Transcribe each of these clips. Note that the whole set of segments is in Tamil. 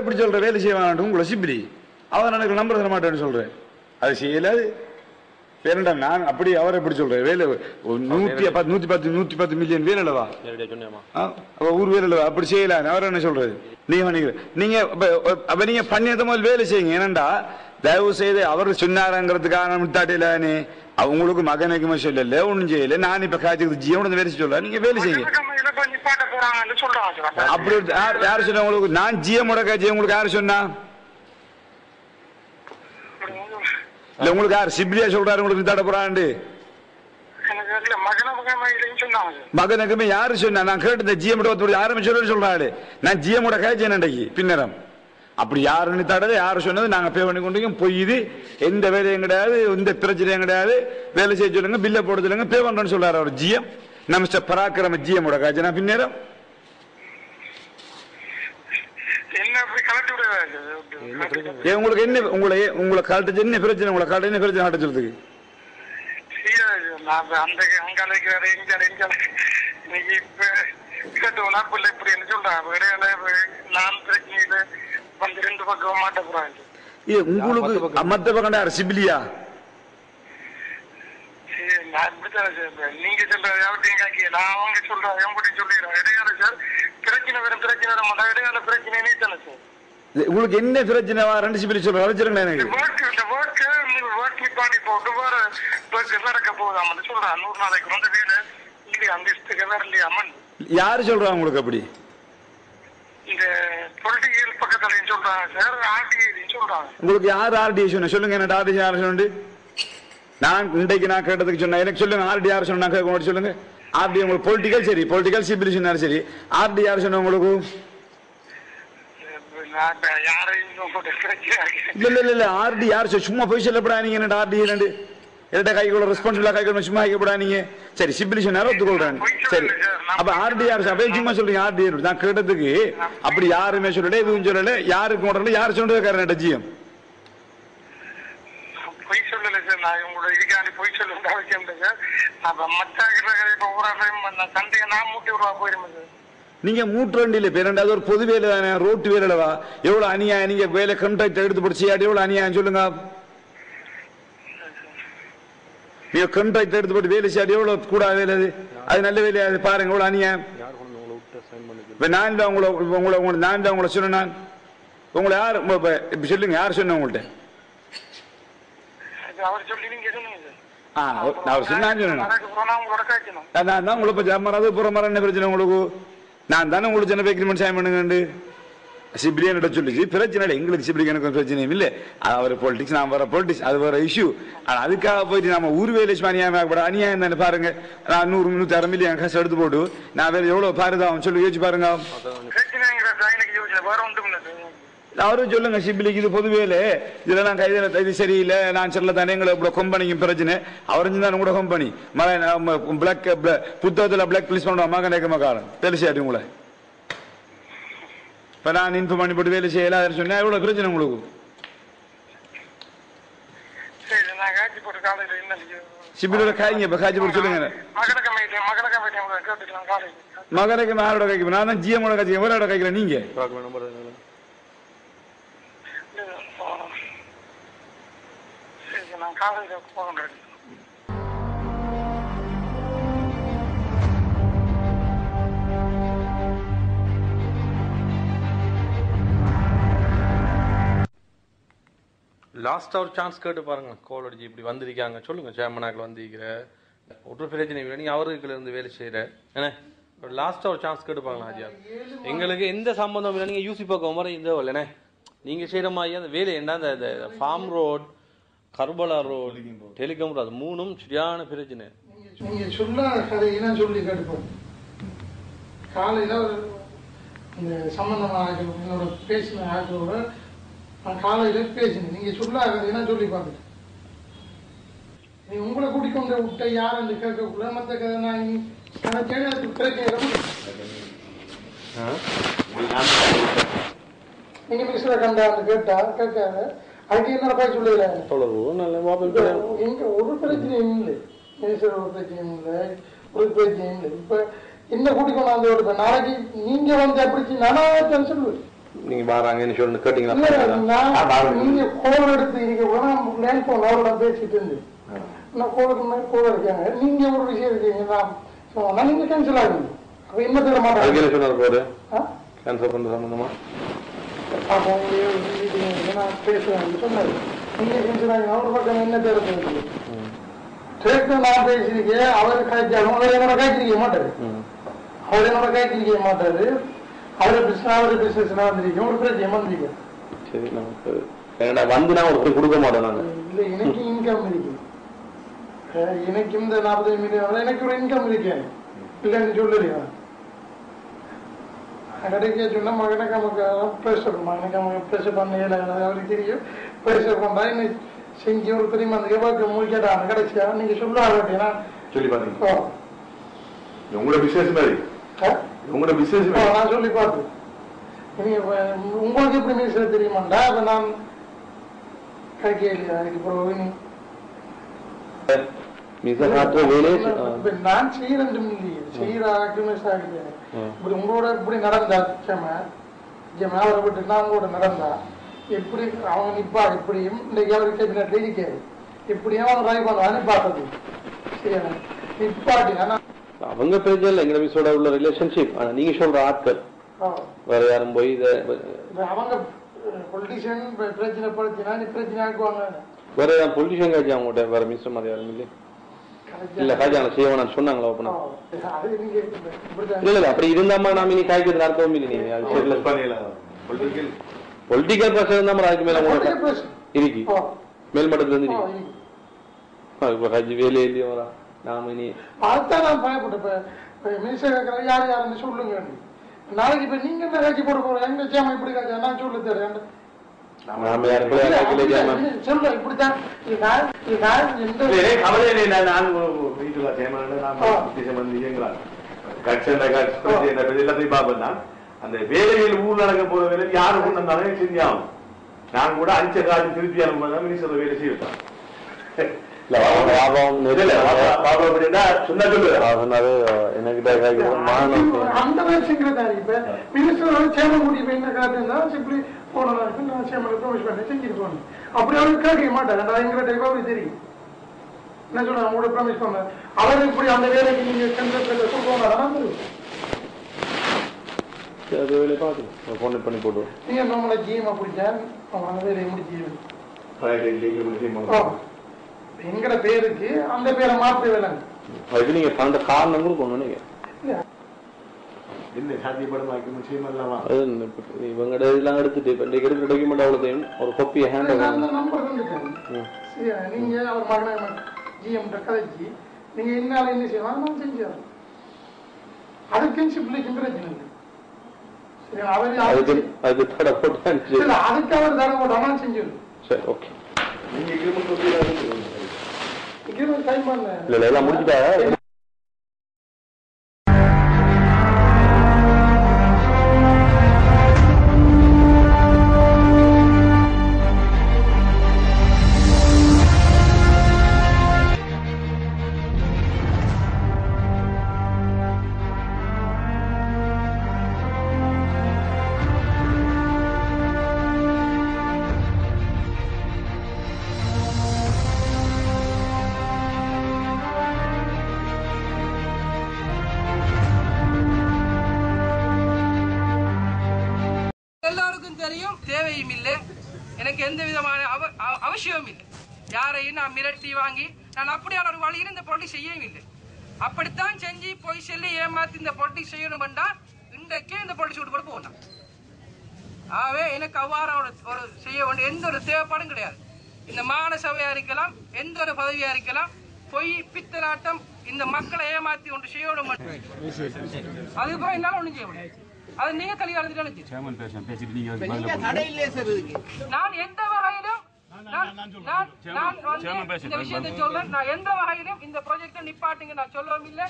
அவர் எப்படி சொல்ற வேலை செய்ய வேண்டாம் உங்களை சிப்பிடி அவர் எனக்கு நம்பர் தர மாட்டேன்னு சொல்றேன். அது செய்யலாது. வேறண்டா நான் அப்படி அவர் எப்படி சொல்றேன். வேலை நூத்தி பத்து நூத்தி பத்து நூத்தி பத்து மில்லியன் வேலை அல்லவா? அப்ப ஊர் வேலை இல்லவா அப்படி செய்யலாம் அவர் என்ன சொல்றது? நீங்க நீங்க அப்ப- நீங்க பண்ணியத முதல் வேலை செய்யுங்க. ஏனண்டா தயவு செய்து அவர் சொன்னாருங்கிறதுக்காக மித்தாட்டிலானே அவங்களுக்கு மகனுக்குமே சொல்லல ஒண்ணும் செய்யல. நான் இப்ப காய்ச்சல் ஜீவன வேலை சொல்ல நீங்க வேலை செய்யுங்க. போறாங்கன்னு சொல்றாங்க அப்படி யார் யார் சொன்னா உங்களுக்கு? நான் ஜிஎம் காய்ச்சி உங்களுக்கு யாரு சொன்னா? இல்ல உங்களுக்கு யார் சிப்லியா சொல்றாரு உங்களுக்கு போறாண்டு மகனுக்குமே யாரு சொன்னா? நான் கேட்டு ஜிஎம் யாருமே சொல்ல சொல்றாரு. நான் ஜிஎம் காய்ச்சேன் அன்றைக்கு பின்னரம். அப்படி யாருன்னு தடவை யாரு சொன்னது நாங்க பே பண்ணி கொண்டு போய் இது எந்த வேலையும் கிடையாது எந்த பிரச்சனையும் கிடையாது. வேலை செய்ய சொல்லுங்க பில்ல போட சொல்லுங்க பே பண்றேன்னு சொல்றாரு அவர் ஜிஎம். நான் பின்னரம் என்ன அப்படி கலட்டி விடுவாங்க ஏன் உங்களுக்கு என்ன உங்களை உங்களை காட்டுச்சு என்ன பிரச்சனை உங்களை காட்டு என்ன பிரச்சனை காட்ட சொல்றதுக்கு உங்களுக்கு மத்த பக்கம் யார் சிபிலியா சரி, நான் இப்படித்தான் சார் நீங்க சொல்ற நான் அவங்க சொல்றேன் எப்படி சொல்லிடுறேன் இடையால சார் பிரச்சனை வரும் பிரச்சனை வர மாட்டேன் இடையால பிரச்சனை நீத்தானே சார். உங்களுக்கு என்ன பிரச்சனை? ரெண்டு சிபிலி சொல்ல வரைச்சிருங்க இந்த எனக்கு இந்த ஒர்க் நிப்பாட்டி போட்டு வேற நடக்க போகுதாமன்னு சொல்றான் நூறு நாளைக்கு வந்து வேலை. இல்லையா அந்த இஷ்டத்துக்கு வேற இல்லையா அம்மன்? யாரு சொல்றா உங்களுக்கு அப்படி? இந்த பொலிட்டிக்கல் பக்கத்துலயும் சொல்றாங்க சார். ஆர்டிஐலையும் சொல்றாங்க. உங்களுக்கு யார் ஆர்டி சொன்ன சொல்லுங்க என்ன ஆர்டி யார் சொன்னு நான் இன்றைக்கு நான் கேட்டதுக்கு சொன்னேன். எனக்கு சொல்லுங்க ஆர்டி யார் சொன்னா கேட்க சொல்லுங்க. ஆர்டி உங்களுக்கு பொலிட்டிக்கல் சரி பொலிட்டிக்கல் சிபிலி சொன்னாரு சரி. ஆர்டி யார் சொன்ன உங்களுக்கு? இல்ல இல்ல இல்ல ஆர்டி யார் சும்மா போய் சொல்லப்படா நீங்க என்ன ஆர்டி என்னண்டு என்கிட்ட கைக்குள்ள ரெஸ்பான்சிபிளா கைக்குள்ள சும்மா கைக்கப்படா நீங்க சரி சிபிலி சொன்னாரு ஒத்துக்கொள்றேன். சரி. அப்ப ஆர்டி யார் அப்ப சும்மா சொல்றீங்க ஆர்டி நான் கேட்டதுக்கு அப்படி யாருமே சொல்லல எதுவும் சொல்லல. யாருக்கு மாட்டல யார் சொன்னது காரணம் ஜிஎம் பொய் சொல்லல சார். நான் உங்களோட இதுக்காண்டி பொய் சொல்ல அவசியம் இல்லை சார். அப்ப மச்சாக்கிட்ட இப்போ ஊராட்டையும் நான் சண்டையை நான் மூட்டி விடுவா போயிருந்தேன் சார்? நீங்க மூட்டுவண்டியில பேரண்டா அது ஒரு பொது வேலை தானே ரோட்டு வேலைவா எவ்வளவு அநியாயம் நீங்க வேலை கண்ட்ராக்ட் எடுத்து போட்டு எவ்வளவு அநியாயம் சொல்லுங்க. நீங்க கண்ட்ராக்ட் எடுத்து போட்டு வேலை செய்யாடி எவ்வளவு கூட வேலை அது? அது நல்ல வேலையா? அது பாருங்க எவ்வளவு அநியாயம். இப்ப நான் தான் உங்களை இப்ப உங்களை உங்களை நான் தான் உங்களை சொன்னேன் நான். உங்களை யார் இப்ப- சொல்லுங்க யார் சொன்ன உங்கள்கிட்ட அவர் சொல்லி நீங்க நான் தான் உங்களை ஜாமராது என்ன பிரச்சனை உங்களுக்கு நான் தானே உங்களுக்கு சின்ன எக்ரிமெண்ட் சைன் பண்ணுங்கண்டு சிபிலியன் சொல்லிச்சு பிரச்சனை இல்லை எங்களுக்கு சிபிலிக்கு எனக்கு பிரச்சனையும் இல்லை அது அவர் பொலிட்டிக்ஸ் நான் வர பொலிட்டிக்ஸ் அது வேற இஷ்யூ அதுக்காக போயிட்டு நம்ம ஊர் வேலை சும்மா அநியாயம் தானே பாருங்க நான் நூறு நூத்தி அரை மில்லியன் காசு எடுத்து போட்டு நான் வேற எவ்வளவு பாருதான் சொல்லி யோசிச்சு பாருங்க பிரச்சனைங்கிற எனக்கு யோசிச்சேன் வேற ஒன்றும் இல்லை சார் அவரும் சொல்லுங்க சிபிலிக்கு இது பொது வேலை இதுல நான் கைதில இது சரியில்லை நான் சொல்ல தானே எங்களை இப்படி கம்பெனிக்கும் பிரச்சனை. அவரும் தான் கூட கம்பெனி பிளாக் புத்தகத்துல பிளாக் லிஸ்ட் பண்ணுவோம் மகன் ஏக்க மகாலம் தெரிசாட்டு உங்களை. இப்ப நான் இன்ஃபார்ம் பண்ணி போட்டு வேலை செய்யல அதை சொன்னா எவ்வளவு பிரச்சனை உங்களுக்கு? சிபிலோட காய்ங்க இப்ப காய்ச்சி போட்டு சொல்லுங்க. மகனுக்கு யாரோட கைக்கு நான் தான் எவ்வளோட கைக்கிறேன் நீங்க பார்க்க நம்பர் தானே சரி நான் காலையில் போகிறேன் லாஸ்ட்டாக ஒரு சான்ஸ் கேட்டு பாருங்க. கோல் அடிச்சு இப்படி வந்திருக்காங்க. சொல்லுங்க சேமனாக்கில் வந்திருக்கிற. ஒரு பிரச்சனை இல்லை. நீங்கள் அவருக்குள்ள இருந்து வேலை செய்கிற என்ன? ஒரு லாஸ்ட்டாக ஒரு சான்ஸ் கேட்டு பாருங்க ஹாஜியா எங்களுக்கு எந்த சம்பந்தம் இல்லை. நீங்கள் யூசி பக்கம் மாதிரி இந்த இல்லைண்ணே நீங்கள் செய்கிற மாதிரி அந்த வேலை என்ன? அந்த farm road Karbala road telecom road அது மூணும் சரியான பிரச்சனை. நீங்க சொல்லாத கதையெல்லாம் சொல்லி கேட்டுப்போம் காலையில ஒரு இந்த சம்பந்தமான ஆட்கள் என்னோட பேசின ஆட்களோட நான் காலையில பேசினேன். நீங்க சொல்லாத கதையெல்லாம் சொல்லி பார்த்துட்டேன் நீ உங்களை கூட்டிக் கொண்டு விட்ட யாருன்னு கேட்கக்குள்ள மற்ற கதை நான் கணக்கே பிரச்சனை நீங்க மிஸ்ர கண்டான்னு கேட்டா கேட்காத அதுக்கு என்ன போய் சொல்லுகிறேன் தொடர்பு நல்ல மொபைல் இங்க ஒரு பிரச்சனையும் இல்லை. நேசர் ஒரு பிரச்சனையும் இல்லை. ஒரு பிரச்சனையும் இல்லை. இப்ப என்ன கூட்டி கொண்டாந்து விடுப்ப நாளைக்கு நீங்க வந்து அப்படி நானா சொல்லுவேன். நீங்க வாராங்கன்னு சொல்லி கேட்டீங்களா? நீங்க கோல் எடுத்து நீங்க லேண்ட் போன் அவரோட பேசிட்டு இருந்து நான் கோலுக்கு மேல கோல் இருக்காங்க நீங்க ஒரு விஷயம் இருக்கீங்க நான் நீங்க கேன்சல் ஆகுங்க அப்ப என்ன அதுக்கு மாட்டாங்க? கேன்சல் பண்ற சம்பந்தமா? அப்ப உங்க நான் பேசுவேன் சொன்னாரு நீங்க பக்கம் என்ன தேவை சேர்த்து நான் பேசியிருக்கேன் அவர் காய்ச்சாலும் அவர் என்னோட காய்ச்சிருக்க மாட்டாரு அவர் என்னோட காய்ச்சிருக்க மாட்டாரு அவரு பிசினஸ் அவரு பிசினஸ் வந்திருக்கேன் ஒரு பிரச்சனை வந்திருக்கேன் சரி நமக்கு என்னடா வந்து நான் ஒருத்தர் கொடுக்க மாட்டோம் நாங்க இல்ல எனக்கு இன்கம் இருக்கு எனக்கு இந்த நாற்பது மில்லியன் எனக்கு ஒரு இன்கம் இருக்கேன் இல்லைன்னு சொல்லலையா கடைக்கு சொன்னா மகனுக்கு நமக்கு ப்ரெஷர் மகனுக்கு நமக்கு ப்ரெஷர் பண்ண இயலாது அவருக்கு தெரியும். ப்ரெஷர் பண்ணா இன்னும் செஞ்சு ஒரு பெரிய அந்த எவ்வளவு முடிக்கட்டாங்க கடைசியா நீங்க சொல்லாத அப்படின்னா சொல்லி பாருங்க உங்களோட பிசினஸ் மாதிரி உங்களோட பிசினஸ் நான் சொல்லி பார்த்தேன் நீங்க உங்களுக்கு எப்படி மினிஸ்டர் தெரியுமாண்டா? அப்ப நான் கடைக்கு அதுக்கு பிறகு வேலையே இப்ப நான் செய்யறது இல்லையே. செய்யற ஆக்குமெண்ட்ஸ் ஆகுது ம். இப்படி உங்களோட இப்படி நடந்தா ஜம ஜம அவரை நான் உங்களோட நடந்தா எப்படி அவங்க நிப்பா இப்படியும் இன்னைக்கு அவர் கேபினட்ல இருக்காரு. இப்படியும் அவன் ட்ரை பண்ணுவான்னு பார்த்தது சரியா அவங்க பிரச்சனை இல்லை எங்க மிஸ்ஸோட உள்ள ரிலேஷன்ஷிப் ஆனா நீங்க சொல்ற ஆட்கள். வேற யாரும் போய் இதை அவங்க பொலிட்டிஷியன் பிரச்சனை படுத்தினா பிரச்சனை ஆக்குவாங்க. வேற யாரும் பொலிட்டிஷன் காய்ச்சி அவங்ககிட்ட வேற மிஸ்டர் மாதிரி யாரும் இல்லை இல்ல அவங்க செய்வாங்க சொன்னாங்களா இப்படிதான் இல்ல இல்ல அப்படி இருந்தாமா நாம இனி காய்க்கிறது அர்த்தம் இல்லை நீங்க அது சரியில்ல பொலிட்டிக்கல் பொலிட்டிக்கல் பிரச்சனை தான் அதுக்கு மேல. இருக்கு. மேல்மட்டத்துல இருந்து. இப்ப ஹஜ் வேலையே இல்லையோ வரா நாம இனி அதுதான் நான் பயப்பட்டேன். மினிஸ்டர் கேட்கற யார் யாருன்னு சொல்லுங்க நாளைக்கு இப்ப நீங்க என்ன காட்சி போட போறோம் எங்க சேமா இப்படி காட்சி நான் சொல்லு தரேன். அந்த வேலையில் ஊர் நடக்க போற வேலை யாரு கொண்டு வந்தாலும் செஞ்சாகும் நான் கூட அஞ்ச காட்சி திருப்பி அனுப்புதான் மினிஸ்டர் வேலை சொன்னாரு என்கிட்ட கேட்கறது மாநிலம் அந்த மாதிரி செக்ரட்டரி இப்ப மினிஸ்டர் சேமன் கூட்டி போய் என்ன காட்டுன்னா சிம்பிளி போனதா நான் பண்ணி போனேன் அப்படி அவருக்கு கேட்க மாட்டாங்க நான் அவருக்கு தெரியும். என்ன சொல்றேன் அவங்களோட ப்ராமிஸ் பண்ண. அவர் இப்படி அந்த வேலைக்கு நீங்க சென்ட்ரல் சொல்லுவாங்க அதான் தெரியும் அது வேலையை பார்த்து. ஃபோன் பண்ணி போட்டுருவோம் நீங்க நம்மள ஜிஎம் பிடிச்சா அவங்க அந்த வேலையை முடிச்சு எங்கட பேருக்கு அந்த பேரை மாற்ற வேலைங்க அதுக்கு நீங்க அந்த காரணம் கொடுக்கணும் நீங்க என்ன சாத்தியப்படமாக்கி விஷயம் அல்லவா அது இப்ப இவங்கட இதெல்லாம் எடுத்துட்டு இப்ப இன்றைக்கு எடுக்கிற டாக்குமெண்ட் அவ்வளோதையும் ஒரு கொப்பியை ஹேண்ட் நீங்க அவர் மகனை ஜிஎம் கதைச்சு நீங்க என்னால என்ன செய்யலாம் நான் செஞ்சேன் அதுக்கும் சிம்பிளிக்கும் பிரச்சனை இல்லை சரி அவர் அதுக்கு அதுக்கு அதுக்கு தடை போட்டேன் இல்ல அதுக்கு அவர் தர போட்டா நான் செஞ்சிடும் சரி ஓகே நீங்க கிரிமன் இங்கிருந்து டைம் பண்ண இல்ல இல்ல எல்லாம் முடிச்சுட்டா எல்லாருக்கும் தெரியும் தேவையும் இல்லை. எனக்கு எந்த விதமான அவ- அவ- அவசியமும் இல்லை. யாரையும் நான் மிரட்டி வாங்கி நான் அப்படியான ஒரு வழியில் இந்த பொருளை செய்யவும் இல்லை. அப்படித்தான் செஞ்சு போய் சொல்லி ஏமாத்தி இந்த பொருளை செய்யணும்டா இன்றைக்கே இந்த பொருளை சூட்டு போட்டு போகணும் ஆகவே எனக்கு அவ்வாறு ஒரு செய்ய வேண்டிய எந்த ஒரு தேவைப்பாடும் கிடையாது. இந்த மாகாண சபையா இருக்கலாம் எந்த ஒரு பதவியா இருக்கலாம் பொய் பித்தலாட்டம் இந்த மக்களை ஏமாத்தி ஒன்று செய்யணும். அதுக்கப்புறம் என்னால ஒண்ணும் செய்ய முடியாது. அது நீங்க நான் எந்த வகையிலும் நான் நான் நான் வந்து இந்த விஷயத்தை சொல்றேன். நான் எந்த வகையிலும் இந்த ப்ராஜெக்டை நிப்பாட்டுங்க. நான் சொல்லவும் இல்லை.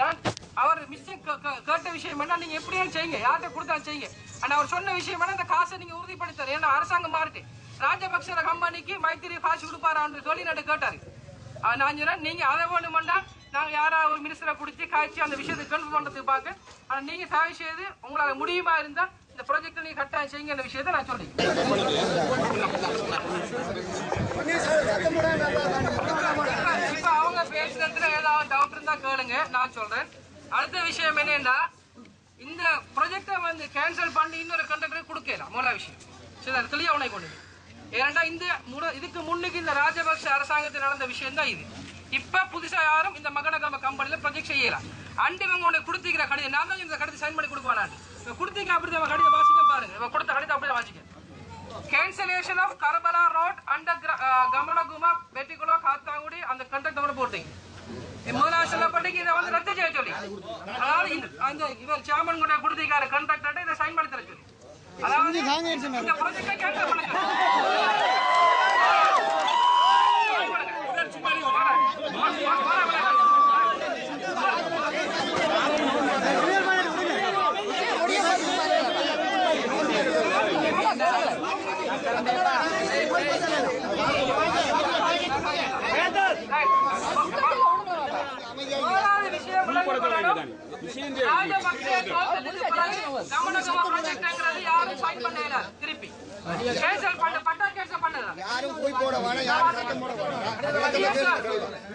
நான் அவர் மிஸ்ஸிங் கேட்ட விஷயம் என்ன? நீங்க எப்படியும் செய்யுங்க. யார்கிட்ட கொடுத்தாலும் செய்யுங்க. ஆனா அவர் சொன்ன விஷயம் என்ன? இந்த காசை நீங்க உறுதிப்படுத்தாரு ஏன்னா அரசாங்கம் மாறிட்டு. ராஜபக்ச கம்பெனிக்கு மைத்திரி காசு கொடுப்பாரான்னு சொல்லி நட்டு கேட்டாரு. நான் சொல்றேன் நீங்க அதை வேணுமெண்டா நாங்கள் யாராவது ஒரு மினிஸ்டரை பிடிச்சி காய்ச்சி அந்த விஷயத்தை கன்ஃபார்ம் பண்ணுறதுக்கு பார்க்க ஆனால் நீங்கள் தயவு செய்து உங்களால் முடியுமா இருந்தால் இந்த ப்ராஜெக்டை நீங்கள் கட்டாயம் செய்யுங்க அந்த விஷயத்தை நான் சொல்கிறேன் இப்போ அவங்க பேசுறதுல ஏதாவது டவுட் இருந்தால் கேளுங்க நான் சொல்கிறேன் அடுத்த விஷயம் என்னென்னா இந்த ப்ரொஜெக்டை வந்து கேன்சல் பண்ணி இன்னொரு கண்டக்டருக்கு கொடுக்கலாம் முதல்ல விஷயம். சரி அது தெளிவாக உனக்கு கொண்டு ஏன்னா இந்த முட- இதுக்கு முன்னுக்கு இந்த ராஜபக்ஷ அரசாங்கத்தில் நடந்த விஷயம் தான் இது. இப்ப புதுசா யாரும் இந்த மகனகம கம்பெனில ப்ரொஜெக்ட் செய்யலாம் அண்டு இவங்க உனக்கு கொடுத்திக்கிற கடிதம் நான் தான் இந்த கடிதம் சைன் பண்ணி கொடுப்பானாண்டு இவன் கொடுத்திக்க அப்படி அவன் கடிதம் வாசிக்க பாருங்க. இவன் கொடுத்த கடிதம் அப்படியே வாசிக்க cancellation of Karbala road under கமனகுமா பெட்டிகுலோ காத்தாங்குடி அந்த கண்டக்ட் அவர் போட்டீங்க. முதலாவது சொல்லப்பட்டீங்க இதை வந்து ரத்து செய்ய சொல்லி. அதாவது இந்த- அந்த இவர் சேர்மன் கூட கொடுத்திருக்காரு கண்டக்டர் இதை சைன் பண்ணி தர சொல்லி. அதாவது இந்த ப்ராஜெக்டை கேன்சல் பண்ணுங்க முதலாவது விஷயம் விளங்கிக் கொள்ளணும். ராஜபக்சே தோத்ததுக்கு பிறகு கமனகம ப்ராஜெக்ட்ங்கிறது யாரும் sign பண்ண இயலாது. திருப்பி cancel பண்ண- பட்டா cancel பண்ண யாரும் போய் போட வேணாம் யாரும் சத்தம் போட வேணாம் Yes, sir.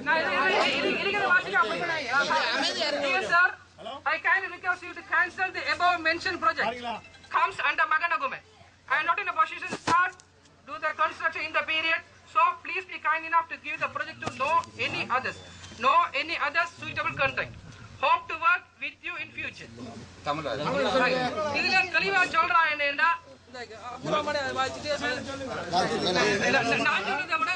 நான் இது- இது- இது- இருக்கிற வாசிக்க அப்படி பண்ணாங்க. Yes, sir. I kindly request you to cancel the above mentioned project. Comes under Maganagume. I am not in a position to start do the construction in the period. So please be kind enough to give the project to know any others. Know any other suitable contract. Hope to work with you in future. Right. இதுல தெளிவா சொல்றான் என்னன்னா இந்த அப்புறமா வாசிட்டே சொல்லு. நான் சொல்றதை விட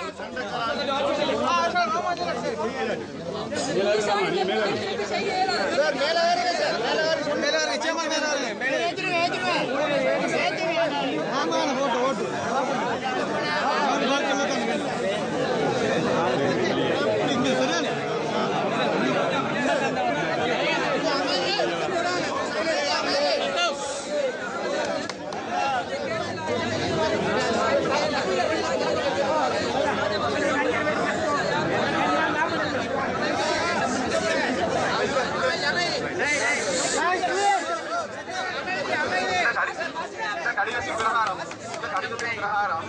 இந்த கடிதத்தின் பிரகாரம் இந்த கடிதத்தின் பிரகாரம்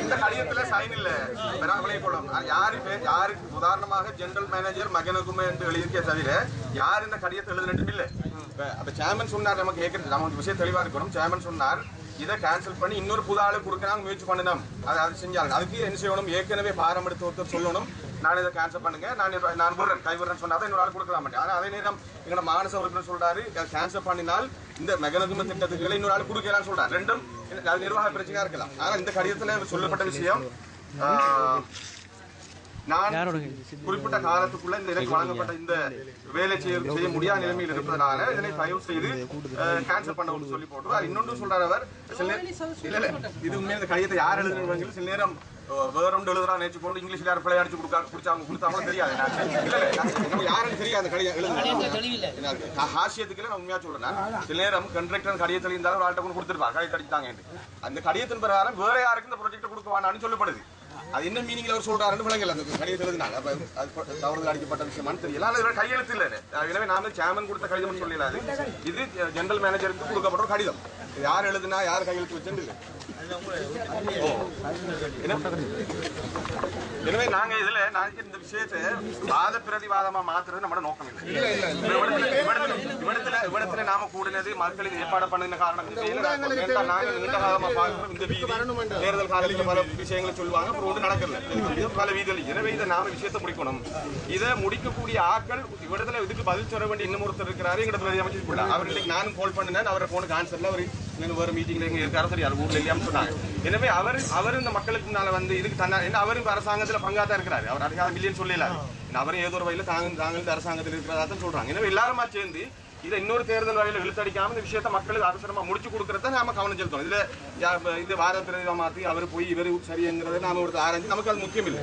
இந்த கடிதத்துல சைன் இல்ல பெறாமலே கொள்ளும் யாரு பே- யாருக்கு உதாரணமாக ஜெனரல் மேனேஜர் மகனுக்குமே என்று எழுதியிருக்கே தவிர யார் இந்த கடிதத்தை எழுதுனட்டும் இல்ல இப்ப அப்ப சேர்மன் சொன்னார் நமக்கு ஏற்கனவே நமக்கு விஷயம் தெளிவா இருக்கணும் சேர்மன் சொன்னார் இதை கேன்சல் பண்ணி இன்னொரு புது ஆளு கொடுக்கறாங்க முயற்சி பண்ணணும் அதை அது செஞ்சாங்க அதுக்கு என்ன செய்யணும் ஏற்கனவே பாரம் எடுத்து ஒருத்தர் சொல்லணும் நான் இதை கேன்சல் பண்ணுங்க. நான் நான் விடுறேன். கை விடுறேன் சொன்னா தான் இன்னொரு ஆள் கொடுக்கலாம் மாட்டேன். ஆனா அதே நேரம் எங்களோட மானச உறுப்பினர் சொல்றாரு கேன்சல் பண்ணினால் இந்த மெகனகும திட்டத்துக்கு இன்னொரு ஆள் கொடுக்கலாம்னு சொல்றாரு. ரெண்டும் அது நிர்வாக பிரச்சனையா இருக்கலாம். ஆனா இந்த கடிதத்துல சொல்லப்பட்ட விஷயம் ஆஹ், நான் குறிப்பிட்ட காலத்துக்குள்ள இந்த எனக்கு வழங்கப்பட்ட இந்த வேலை செய்ய செய்ய முடியாத நிலைமையில் இருப்பதனால இதனை தயவு செய்து கேன்சல் பண்ண சொல்லி போட்டு இன்னொன்று சொல்றாரு அவர் சில நேரம் இது உண்மையில இந்த கடிதத்தை யார் எழுதுனவங்க சில நேரம் வேற ஒன்று எழுதுறா நேற்று போட்டு இங்கிலீஷ்ல யாரும் பிள்ளை அடிச்சு கொடுக்கா குடிச்சாங்க கொடுத்தாங்களும் தெரியாது. நம்ம யாருன்னு தெரியாது அந்த கடிதம் எழுதுறது நான் ஹாசியத்துக்கு நான் உண்மையா சொல்றேன். சில நேரம் கண்ட்ராக்டர் கடிதத்தில் இருந்தாலும் ஒரு ஆள்கிட்ட கொண்டு கொடுத்துருப்பாங்க கடிதம் அடித்தாங்க அந்த கடிதத்தின் பிரகாரம் வேற யாருக்கு இந்த ப்ராஜெக்ட் கொடுக்க சொல்லப்படுது. அது என்ன மீனிங்ல அவர் சொல்றாருன்னு விளங்கல அந்த கடிதத்தில் எழுதினாங்க அப்ப தவறுதல் அடிக்கப்பட்ட விஷயமான்னு தெரியல. இதுல கையெழுத்து இல்ல எனவே நாம சேமன் கொடுத்த கடிதம் சொல்லலாது இது ஜெனரல் மேனேஜருக்கு கொடுக்கப்பட்ட கடிதம். யார் எழுதுனா யார் கையெழுத்து வச்சுன்னு? எனவே நாங்க இதுல நாளைக்கு இந்த விஷயத்தை வாத பிரதிவாதமா மாத்துறது நம்மட நோக்கம் இல்லை. இவ்விடத்துல- நாம கூடினது மக்களுக்கு ஏற்பாடு பண்ணின காரணத்தினால நாங்க நாங்க நீண்ட காலமா பார்க்கிறோம் இந்த வீதி தேர்தல் காலத்துல பல விஷயங்களை சொல்லுவாங்க அப்புறம் ஒன்று நடக்கல பல வீதிகள் எனவே இதை நாம விஷயத்தை முடிக்கணும். இதை முடிக்கக்கூடிய ஆட்கள் இவ்விடத்துல இதுக்கு பதில் சொல்ல வேண்டிய இன்னும் ஒருத்தர் இருக்கிறாரு. எங்க பிரதி அமைச்சர் அவர் இன்னைக்கு நானும் கால் பண்ணினேன் அவரை போன கான்சர்ல அவர் நின்று வேற மீட்டிங்ல எங்க இருக்காரு சரி அது ஊர்ல இல்லையான்னு சொன்னாங்க. எனவே அவர் அவர் இந்த மக்களுக்கு முன்னால வந்து இதுக்கு தன்னா என்ன அவரும் அரசாங்கத்துல பங்காத்தான் இருக்கிறாரு. அவர் அதிகாரம் இல்லைன்னு சொல்லலாரு அவரும் ஏதோ ஒரு வகையில தாங்க தாங்க இந்த அரசாங்கத்தில் இருக்கிறதா தான் சொல்றாங்க. எனவே எல்லாருமா சேர்ந்து இதை இன்னொரு தேர்தல் வகையில இழுத்தடிக்காம இந்த விஷயத்த மக்களுக்கு அவசரமா முடிச்சு கொடுக்கறத நாம கவனம் செலுத்தணும். இதுல இது வார பிரதிவா மாத்தி அவர் போய் இவர் சரிங்கிறத நாம ஒரு ஆராய்ச்சி நமக்கு அது முக்கியம் இல்லை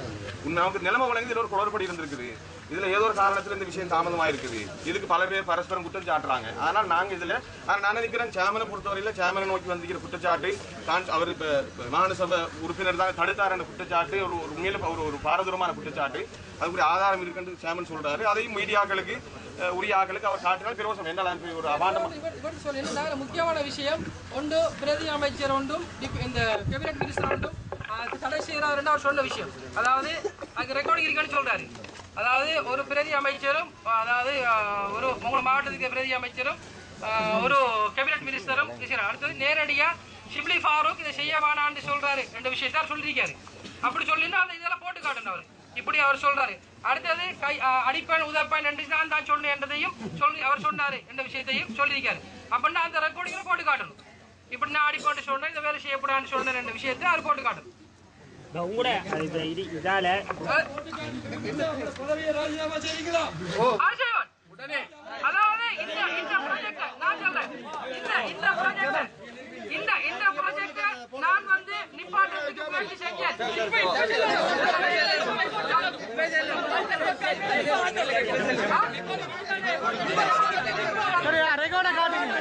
நமக்கு நிலைமை வழங்கி இதுல ஒரு குளறுபடி இருந்திருக்குது. இதுல ஏதோ ஒரு காரணத்துல இந்த விஷயம் தாமதமா இருக்குது இதுக்கு பல பேர் பரஸ்பரம் குற்றம் சாட்டுறாங்க. அதனால நாங்க இதுல நான் நினைக்கிறேன் சேமனை பொறுத்தவரையில சேமனை நோக்கி வந்திருக்கிற குற்றச்சாட்டு தான் அவர் இப்ப இப்ப சபை உறுப்பினர் தான் தடுத்தார் என்ற குற்றச்சாட்டு ஒரு உண்மையில ஒரு ஒரு பாரதூரமான குற்றச்சாட்டு அதுக்குரிய ஆதாரம் இருக்குன்னு சேமன் சொல்றாரு. அதையும் மீடியாக்களுக்கு உரிய ஆக்களுக்கு அவர் காட்டினால் பிரோசம் என்ன ஒரு அபாண்டமா முக்கியமான விஷயம் ஒன்று பிரதி அமைச்சர் ஒன்றும் இந்த கேபினட் மினிஸ்டர் ஒன்றும் தடை செய்கிறார் அவர் சொன்ன விஷயம். அதாவது அங்கே ரெக்கார்டிங் இருக்குன்னு சொல்றாரு. அதாவது ஒரு பிரதி அமைச்சரும் அதாவது ஒரு உங்கள் மாவட்டத்துக்கு பிரதி அமைச்சரும் ஒரு கேபினட் மினிஸ்டரும் அடுத்தது நேரடியா ஷிப்லி ஃபாரூக் இதை செய்ய வேணான்னு சொல்றாரு. ரெண்டு விஷயத்தார் சொல்லியிருக்காரு. அப்படி சொல்லினா அந்த இதெல்லாம் போட்டு காட்டணும் அவர். இப்படி அவர் சொல்றாரு. அடுத்தது கை அடிப்பேன் உதப்பேன் என்று நான் தான் சொன்னேன் என்றதையும் சொல்லி அவர் சொன்னாரு. என்ற விஷயத்தையும் சொல்லியிருக்காரு. அப்படின்னா அந்த ரெக்கார்டிங்ல போட்டு காட்டணும். இப்படி நான் அடிப்பேன் சொன்னேன் இந்த வேலை செய்யப்படான்னு சொன்னேன் என்ற விஷயத்தை அவர் போட்டு காட்டணும். உங்களோட இது இது இதால ஆசைவன். அதாவது இந்த இந்த அ நான் சொல்றேன். இந்த இந்த அ, இந்த இந்த அ நான் வந்து நிப்பாட்டுறதுக்கு முயற்சி செஞ்சேன். ரெக்கார்டை காட்டுங்க